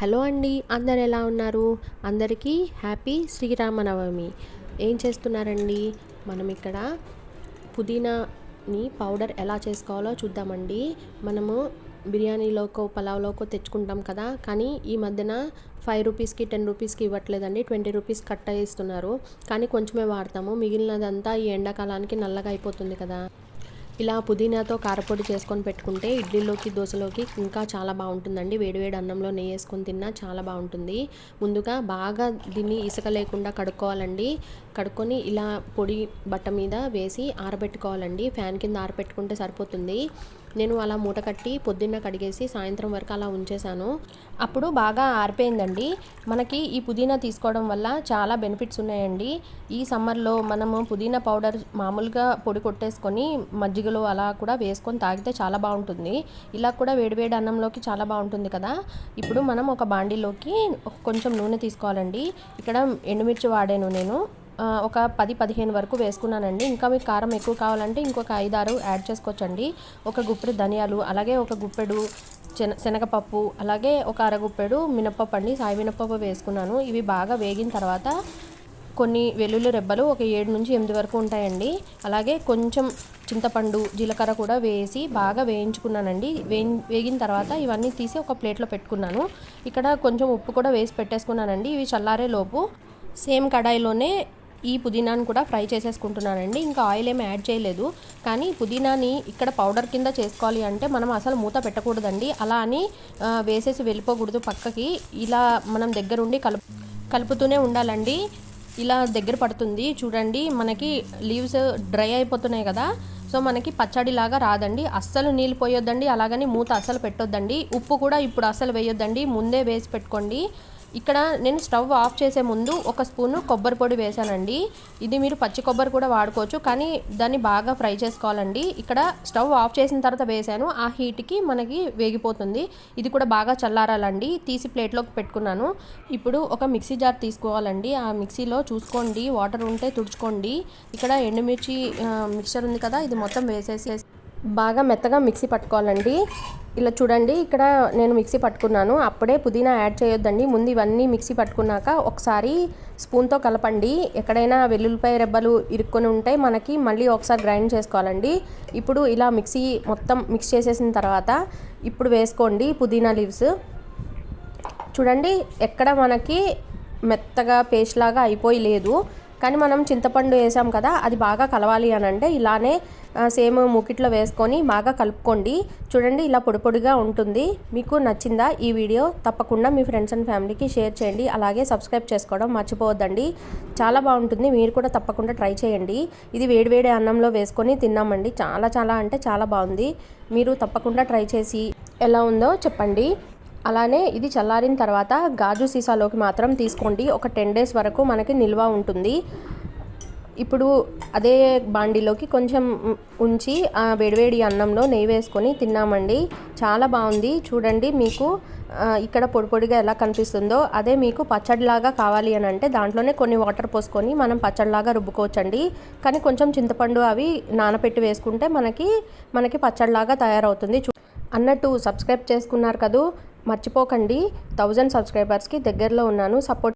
Hello అండి అందరు ఎలా ఉన్నారు? అందరికీ హ్యాపీ శ్రీరామనవమి. ఏం చేస్తున్నారండి? మనం ఇక్కడ పుదీనాని పౌడర్ ఎలా చేసుకోవాలో చూద్దామండి. మనము బిర్యానీలోకో పలావ్లోకో తెచ్చుకుంటాం కదా కానీ ఈ మధ్యన ఫైవ్ రూపీస్కి టెన్ రూపీస్కి ఇవ్వట్లేదండి. ట్వంటీ రూపీస్ కట్ ఇస్తున్నారు కానీ కొంచెమే వాడతాము. మిగిలినదంతా ఈ ఎండాకాలానికి నల్లగా అయిపోతుంది కదా. ఇలా పుదీనాతో కారపొడి చేసుకొని పెట్టుకుంటే ఇడ్లీలోకి దోశలోకి ఇంకా చాలా బాగుంటుందండి. వేడివేడి అన్నంలో నెయ్యి వేసుకొని తిన్నా చాలా బాగుంటుంది. ముందుగా బాగా దీన్ని ఇసుక లేకుండా కడుక్కోవాలండి. కడుక్కొని ఇలా పొడి బట్ట మీద వేసి ఆరబెట్టుకోవాలండి. ఫ్యాన్ కింద ఆరబెట్టుకుంటే సరిపోతుంది. నేను అలా మూట కట్టి పొద్దున్న కడిగేసి సాయంత్రం వరకు అలా ఉంచేశాను. అప్పుడు బాగా ఆరిపోయిందండి. మనకి ఈ పుదీనా తీసుకోవడం వల్ల చాలా బెనిఫిట్స్ ఉన్నాయండి. ఈ సమ్మర్లో మనము పుదీనా పౌడర్ మామూలుగా పొడి కొట్టేసుకొని మజ్జిగలో అలా కూడా వేసుకొని తాగితే చాలా బాగుంటుంది. ఇలా కూడా వేడివేడి అన్నంలోకి చాలా బాగుంటుంది కదా. ఇప్పుడు మనం ఒక బాండీలోకి కొంచెం నూనె తీసుకోవాలండి. ఇక్కడ ఎండుమిర్చి వాడాను నేను. ఒక పది పదిహేను వరకు వేసుకున్నానండి. ఇంకా మీకు కారం ఎక్కువ కావాలంటే ఇంకొక ఐదారు యాడ్ చేసుకోవచ్చండి. ఒక గుప్పెడు ధనియాలు అలాగే ఒక గుప్పెడు శన శనగపప్పు అలాగే ఒక అరగుప్పెడు మినప్పప్పు అండి. సాయి మినప్పప్పు వేసుకున్నాను. ఇవి బాగా వేగిన తర్వాత కొన్ని వెల్లుల్లి రెబ్బలు ఒక ఏడు నుంచి ఎనిమిది వరకు ఉంటాయండి. అలాగే కొంచెం చింతపండు జీలకర్ర కూడా వేసి బాగా వేయించుకున్నానండి. వే వేగిన తర్వాత ఇవన్నీ తీసి ఒక ప్లేట్లో పెట్టుకున్నాను. ఇక్కడ కొంచెం ఉప్పు కూడా వేసి పెట్టేసుకున్నానండి. ఇవి చల్లారే లోపు సేమ్ కడాయిలోనే ఈ పుదీనాను కూడా ఫ్రై చేసేసుకుంటున్నానండి. ఇంకా ఆయిల్ ఏమి యాడ్ చేయలేదు. కానీ పుదీనాని ఇక్కడ పౌడర్ కింద చేసుకోవాలి అంటే మనం అసలు మూత పెట్టకూడదండి. అలా అని వేసేసి వెళ్ళిపోకూడదు పక్కకి. ఇలా మనం దగ్గరుండి కలుపు కలుపుతూనే ఉండాలండి. ఇలా దగ్గర పడుతుంది. చూడండి మనకి లీవ్స్ డ్రై అయిపోతున్నాయి కదా. సో మనకి పచ్చడిలాగా రాదండి. అస్సలు నీళ్ళు పోయొద్దండి. అలాగని మూత అస్సలు పెట్టొద్దండి. ఉప్పు కూడా ఇప్పుడు అస్సలు వేయొద్దండి. ముందే వేసి పెట్టుకోండి. ఇక్కడ నేను స్టవ్ ఆఫ్ చేసే ముందు ఒక స్పూను కొబ్బరి పొడి వేసానండి ఇది మీరు పచ్చి కొబ్బరి కూడా వాడుకోవచ్చు కానీ దాన్ని బాగా ఫ్రై చేసుకోవాలండి. ఇక్కడ స్టవ్ ఆఫ్ చేసిన తర్వాత వేసాను ఆ హీట్కి మనకి వేగిపోతుంది. ఇది కూడా బాగా చల్లారాలండి. తీసి ప్లేట్లోకి పెట్టుకున్నాను. ఇప్పుడు ఒక మిక్సీ జార్ తీసుకోవాలండి. ఆ మిక్సీలో చూసుకోండి. వాటర్ ఉంటే తుడుచుకోండి. ఇక్కడ ఎండుమిర్చి మిక్సర్ మిక్చర్ ఉంది కదా ఇది మొత్తం వేసేసి బాగా మెత్తగా మిక్సీ పట్టుకోవాలండి. ఇలా చూడండి ఇక్కడ నేను మిక్సీ పట్టుకున్నాను. అప్పుడే పుదీనా యాడ్ చేయొద్దండి. ముందు ఇవన్నీ మిక్సీ పట్టుకున్నాక ఒకసారి స్పూన్తో కలపండి. ఎక్కడైనా వెల్లుల్లిపాయ రెబ్బలు ఇరుక్కొని ఉంటే మనకి మళ్ళీ ఒకసారి గ్రైండ్ చేసుకోవాలండి. ఇప్పుడు ఇలా మిక్సీ మొత్తం మిక్స్ చేసేసిన తర్వాత ఇప్పుడు వేసుకోండి పుదీనా లీవ్స్. చూడండి ఎక్కడ మనకి మెత్తగా పేస్ట్ లాగా అయిపోయి లేదు. కానీ మనం చింతపండు వేసాం కదా అది బాగా కలవాలి అని అంటే ఇలానే సేమ్ మూకిట్లో వేసుకొని బాగా కలుపుకోండి. చూడండి ఇలా పొడి పొడిగా ఉంటుంది. మీకు నచ్చిందా ఈ వీడియో? తప్పకుండా మీ ఫ్రెండ్స్ అండ్ ఫ్యామిలీకి షేర్ చేయండి. అలాగే సబ్స్క్రైబ్ చేసుకోవడం మర్చిపోవద్దండి. చాలా బాగుంటుంది. మీరు కూడా తప్పకుండా ట్రై చేయండి. ఇది వేడివేడి అన్నంలో వేసుకొని తిన్నామండి. చాలా చాలా అంటే చాలా బాగుంది. మీరు తప్పకుండా ట్రై చేసి ఎలా ఉందో చెప్పండి. అలానే ఇది చల్లారిన తర్వాత గాజు సీసాలోకి మాత్రం తీసుకోండి. ఒక టెన్ డేస్ వరకు మనకి నిల్వ ఉంటుంది. ఇప్పుడు అదే బాండీలోకి కొంచెం ఉంచి ఆ వేడివేడి అన్నంలో నెయ్యి వేసుకొని తిన్నామండి. చాలా బాగుంది. చూడండి మీకు ఇక్కడ పొడి పొడిగా ఎలా కనిపిస్తుందో. అదే మీకు పచ్చడిలాగా కావాలి అని అంటే దాంట్లోనే కొన్ని వాటర్ పోసుకొని మనం పచ్చడిలాగా రుబ్బుకోవచ్చండి. కానీ కొంచెం చింతపండు అవి నానపెట్టి వేసుకుంటే మనకి మనకి పచ్చడిలాగా తయారవుతుంది. అన్నట్టు సబ్స్క్రైబ్ చేసుకున్నారు కదూ. మర్చిపోకండి. థౌజండ్ సబ్స్క్రైబర్స్కి దగ్గరలో ఉన్నాను. సపోర్ట్